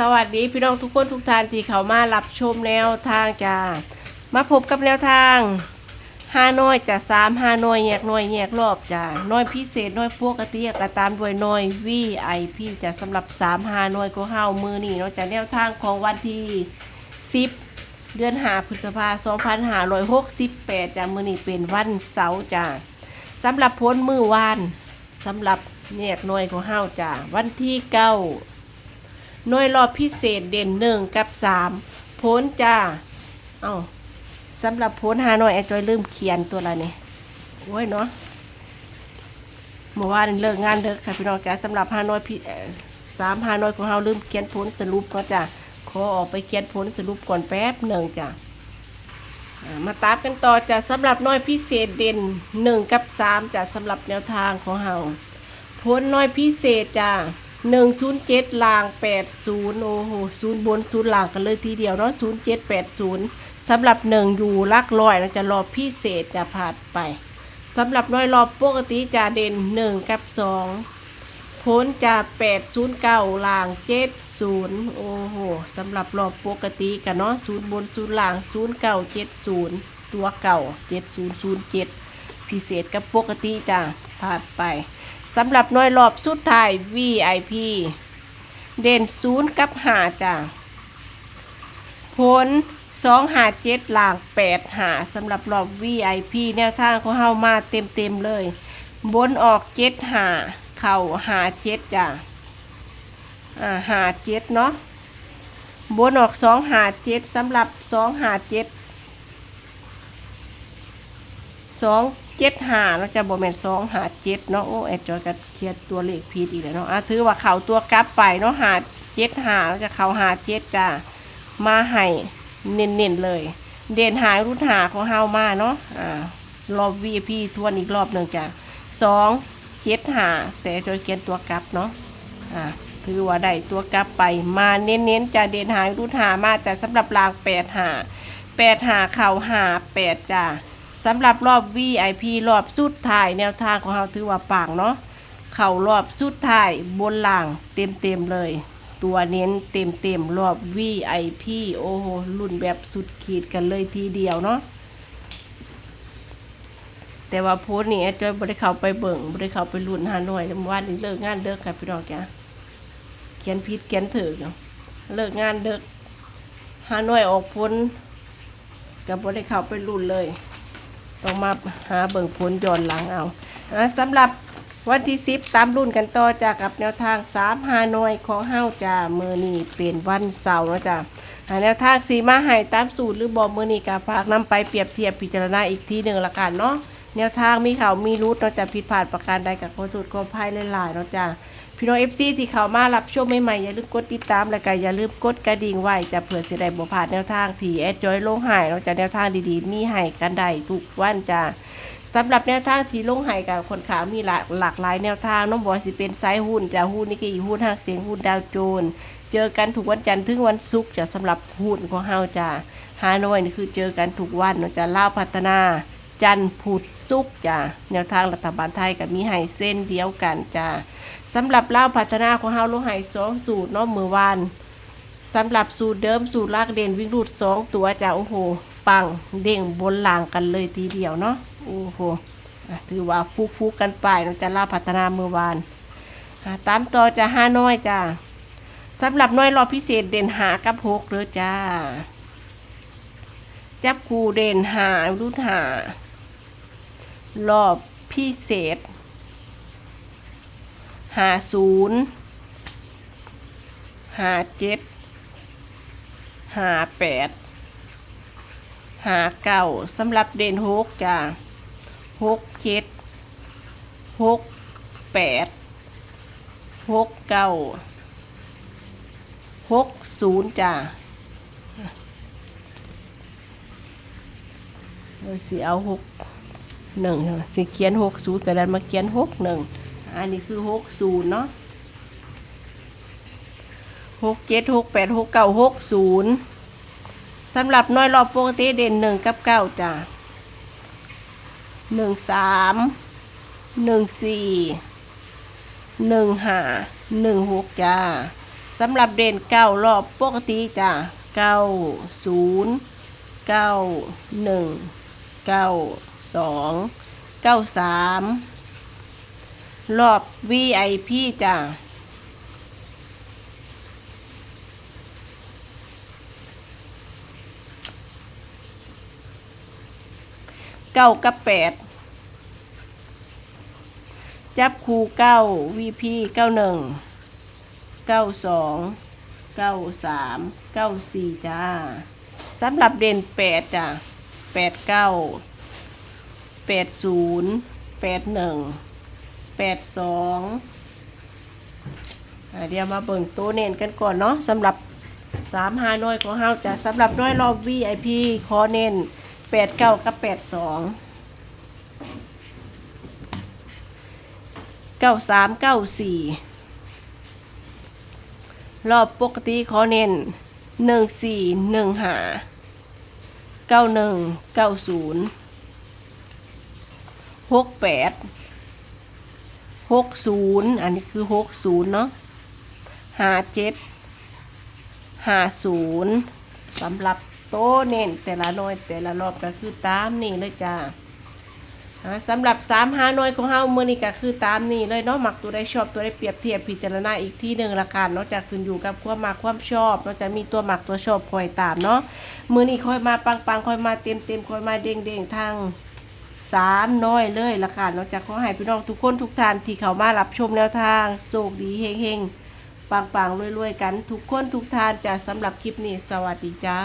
สวัสดีพี่น้องทุกคนทุกท่านที่เขามารับชมแนวทางจ้ามาพบกับแนวทางห้าน้อยจะสามห้าน้อยแยกน้อยแยกรอบจ้าน้อยพิเศษน้อยปกกระเติกระตามด้วยน้อย VIP จะสำหรับสามห้าน้อยก็เฮามือนี่เนาะจากแนวทางของวันที่สิบเดือนหาพฤษภาสองพันห้าร้อยหกสิบแปดจ้ามือนี่เป็นวันเสาร์จ้าสำหรับพ้นมือวานสำหรับแยกน้อยของเฮาจ้าวันที่เก้า หน่วยรอบพิเศษเด่นหนึ่งกับสามพ้นจ้า เอาสำหรับพ้นหาหน่อยไอ้จอยลืมเขียนตัวละนี่โอ้ยเนาะเมื่อวานเลิกงานเลิกค่ะพี่น้องจ้าสำหรับหาหน่อยพี่สามหาหน่อยของเราลืมเขียนพ้นสรุปเนาะจ้าขอออกไปเขียนพ้นสรุปก่อนแป๊บหนึ่งจ้ามาตามกันต่อจ้าสำหรับน้อยพิเศษเด่นหนึ่งกับสามจ้าสำหรับแนวทางของเราพ้นน้อยพิเศษจ้า หนึ่งศูนย์เจ็ดลางแปดศูนย์โอ้โหศูนย์บนศูนย์ลางกันเลยทีเดียวเนาะศูนย์เจ็ดแปดศูนย์สำหรับหนึ่งอยู่ลักลอยเราจะรอบพิเศษจะผ่านไปสำหรับน้อยรอบปกติจะเด่นหนึ่งกับสองพ้นจะแปดศูนย์เก้าลางเจ็ดศูนย์โอ้โหสำหรับรอบปกติกันเนาะศูนย์บนศูนย์ลางศูนย์เก้าเจ็ดศูนย์ตัวเก่าเจ็ดศูนย์ศูนย์เจ็ดพิเศษกับปกติจะผ่านไป สำหรับน่วยรอบสุดท้าย VIP เด่นศูนย์กับหาจ้ะผลสองหาเจ็ดหลางแปดหาสำหรับรอบ VIP แนวทางของเฮามาเต็มเต็มๆเลย บนออกเจ็ดหาเข่าหาเจ็ดจ้ะอ่าหาเจ็ดเนาะบนออกสองหาเจ็ดสำหรับสองหาเจ็ดสอง เจ็ดหาเราจะโบแมนสองหาเจ็ดเนาะโอ้แอดจอยก็เขียนตัวเลขผิดอีกแล้วเนาะอะถือว่าเขาตัวกลับไปเนาะหาเจ็ดหาเราจะเขาหาเจ็ดจ้ามาให้เน้นๆเลย เด่นหายรุ่นหาของเฮามาเนาะอ่ารอบ VIP ทวนอีกรอบหนึ่งจ้ะสองเจ็ดหาแต่จอยเขียนตัวกลับเนาะอ่าถือว่าได้ตัวกลับไปมาเน้นๆจะเด่นหายรุ่นหามาแต่สำหรับรางแปดหาแปดหาเข่าหาแปดจ้า สำหรับรอบ VIP รอบสุดท้ายแนวทางของเราถือว่าปังเนาะเข่ารอบสุดท้ายบนล่างเต็มเต็มเลย ตัวเน้นเต็มเต็มรอบ VIP โอ้โหรุ่นแบบสุดขีดกันเลยทีเดียวเนาะแต่ว่าโพสต์นี่แอดจอยบริเข้าไปเบิ่งบริเข้าไปรุ่นหานอยเมื่อวานนี้เลิกงานเลิกค่ะพี่น้องจ้ะเขียนผิดเขียนถือเนาะเลิกงานเลิกหานอยออกพ้นกับบริเข้าไปรุ่นเลย ต้องมาหาเบิ่งผลย้อนหลังเอาอะสำหรับวันที่สิบตามรุ่นกันต่อจากกับแนวทางสามฮานอยของเฮาจ้าเมื่อนี้เป็นวันเสาร์นะจ้าแนวทางสีมาหายตามสูตรหรือบอเมื่อนี้กาฝากนำไปเปรียบเทียบพิจารณาอีกทีหนึ่งละกันเนาะ แนวทางมีเขามีรูทเราจะผิดพลาดประการใดกับขอโทษขออภัยหลายๆเนาจ้าพี่น้องเอฟซีที่เขามารับชมใหม่ๆอย่าลืมกดติดตามและก็อย่าลืมกดกระดิ่งไว้จะเผื่อสิได้บ่พลาดแนวทางที่แอดจอยลงหายเราจะแนวทางดีๆ มีให้กันได้ทุกวันจ้าสำหรับแนวทางที่ลงไห้กับคนขามีหลากหลากหลายแนวทางน้องบอยสิเป็นไซหุ้นจะหุ้นนี่ก็อีหุ้นหักเสียงหุ้นดาวโจน เจอกันทุกวันจันทร์ถึงวันศุกร์จะสำหรับหุ้นของเฮาจ้าฮานอยนี่คือเจอกันทุกวันเนาะจะเล่าพัฒนา จันทร์พุธศุกร์จ้าแนวทางรัฐบาลไทยกับมีไห้เส้นเดียวกันจ้าสำหรับเล่าวพัฒนาของเฮาลงไห้สองสูตรนาะมือวานสำหรับสูตรเดิมสูตรลากเด่นวิ่งรูดสองตัวจ้ะโอ้โห ปังเด้งบนล่างกันเลยทีเดียวเนาะโอ้โหถือว่าฟุกฟุกกันไปเราจะลาพัฒนาเมื่อวานตามต่อจะห้าน้อยจ้ะสำหรับน้อยรอพิเศษเด่นหากับหกเลยจ้า จับคูเด่นหารุ่นหา รอบพิเศษหาศูนย์หาเจ็ดหาแปดหาเก้าสำหรับเด่นหกจ้าหกเจ็ดหกแปดหกเก้าหกศูนย์จ้าเราสิเอาหก หนึ่งสิเขียนหกศูนย์กระดานมาเขียนหกหนึ่งอันนี้คือหกศูนย์เนาะหกเจ็ดหกแปดหกเก้าหกศูนย์สำหรับน้อยรอบปกติเด่นหนึ่งกับเก้าจ้ะหนึ่งสามหนึ่งสี่หนึ่งห้าหนึ่งหกจ้าสำหรับเด่นเก้ารอบปกติจ้ะเก้าศูนย์เก้าหนึ่งเก้า สองเก้าสามรอบ VIP จ้ะเก้ากับแปดจับคูเก้า VP เก้าหนึ่งเก้าสองเก้าสามเก้าสี่จ้าสำหรับเด่นแปดจ้ะแปดเก้า แปดศูนย์แปดหนึ่งแปดสองเดี๋ยวมาเบิ่งตัวเน้นกันก่อนเนาะสำหรับสามห้าน้อยของเฮาจ้ะสำหรับน้อยรอบ VIP ขอเน้นแปดเก้ากับแปดสองเก้าสามเก้าสี่รอบปกติขอเน้นหนึ่งสี่หนึ่งหาเก้าหนึ่งเก้าศูนย์ หกแปดหกศูนย์อันนี้คือหกศูนย์เนาะหาเจ็ดหาศูนย์สำหรับโตเน้นแต่ละหน้อยแต่ละรอบก็คือตามนี่เลยจ้าสำหรับ3 5หน่วยของเฮาเมื้อนี้ก็คือตามนี้เลยเนาะมักตัวได้ชอบตัวได้เปรียบเทียบพิจารณาอีกที่หนึ่งละกันนาะจากขึ้นอยู่กับความมักความชอบเนาะจะมีตัวมักตัวชอบคอยตามเนาะมื้อนี้คอยมาปังๆคอยมาเต็มๆคอยมาเด้งๆทาง สามน้อยเลยละกันนอกจากขอให้พี่น้องทุกคนทุกท่านที่เข้ามารับชมแนวทางโชคดีเฮงๆปังๆรวยๆกันทุกคนทุกท่านจะสำหรับคลิปนี้สวัสดีจ้า